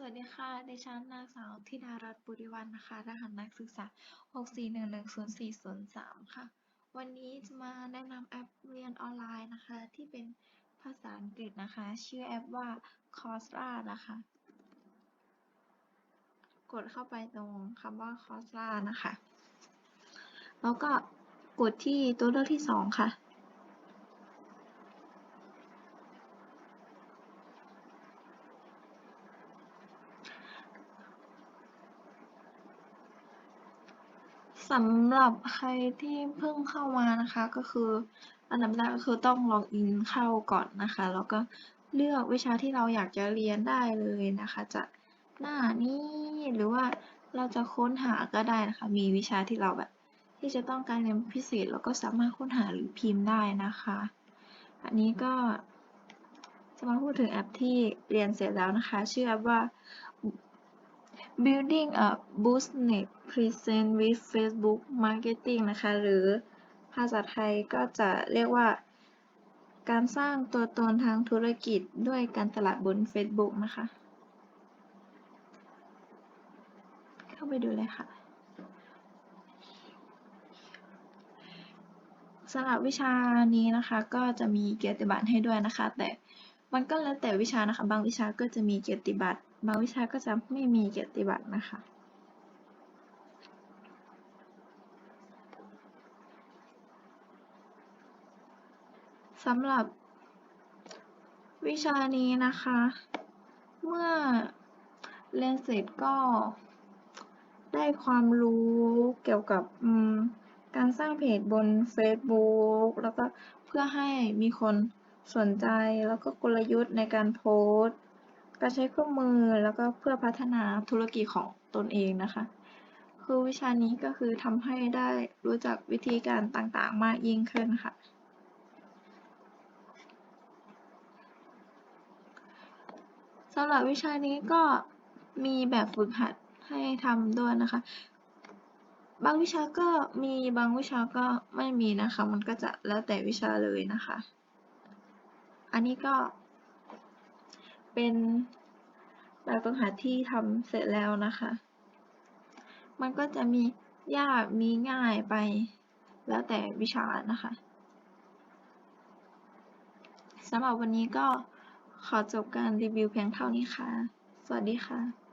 สวัสดีค่ะ ดิฉันนางสาวธิดารัตน์ปุริวรรณนะคะ รหัสนักศึกษา 6411043 ค่ะ วันนี้จะมาแนะนำแอปเรียนออนไลน์นะคะ ที่เป็นภาษาอังกฤษนะคะ ชื่อแอปว่า Coursera นะคะ กดเข้าไปตรงคำว่า Coursera นะคะ แล้วก็กดที่ตัวเลือกที่สองค่ะ สำหรับใครที่เพิ่งเข้ามานะคะ ก็คืออันดับแรกก็คือต้องล็อกอินเข้าก่อนนะคะ แล้วก็เลือกวิชาที่เราอยากจะเรียนได้เลยนะคะจากหน้านี้หรือว่าเราจะค้นหาก็ได้นะคะ มีวิชาที่เราแบบที่จะต้องการเรียนพิเศษเราก็สามารถค้นหาหรือพิมพ์ได้นะคะ อันนี้ก็จะมาพูดถึงแอปที่เรียนเสร็จแล้วนะคะ ชื่อแอปว่า Building a Business Presence with Facebook Marketing นะคะ หรือภาษาไทยก็จะเรียกว่า การสร้างตัวตนทางธุรกิจด้วยการตลาดบน Facebook นะคะ เข้าไปดูเลยค่ะสำหรับวิชานี้นะคะก็จะมีเกียรติบัตรให้ด้วยนะคะ แต่ มันก็แล้วแต่วิชานะคะ บางวิชาก็จะมีเกียรติบัตร บางวิชาก็จะไม่มีเกียรติบัตรนะคะ สำหรับวิชานี้นะคะ เมื่อเรียนเสร็จก็ได้ความรู้เกี่ยวกับการสร้างเพจบน Facebook แล้วก็เพื่อให้มีคน สนใจแล้วก็กลยุทธ์ในการโพสต์การใช้เครื่องมือแล้วก็เพื่อพัฒนาธุรกิจของตนเองนะคะ คือวิชานี้ก็คือทำให้ได้รู้จักวิธีการต่างๆ มากยิ่งขึ้นค่ะ สำหรับวิชานี้ก็มีแบบฝึกหัดให้ทำด้วยนะคะ บางวิชาก็มีบางวิชาก็ไม่มีนะคะ มันก็จะแล้วแต่วิชาเลยนะคะ อันนี้ก็เป็นแบบฝึกหัดที่ทำเสร็จแล้วนะคะ มันก็จะมียากมีง่ายไปแล้วแต่วิชานะคะสำหรับวันนี้ก็ขอจบการรีวิวเพียงเท่านี้ค่ะ สวัสดีค่ะ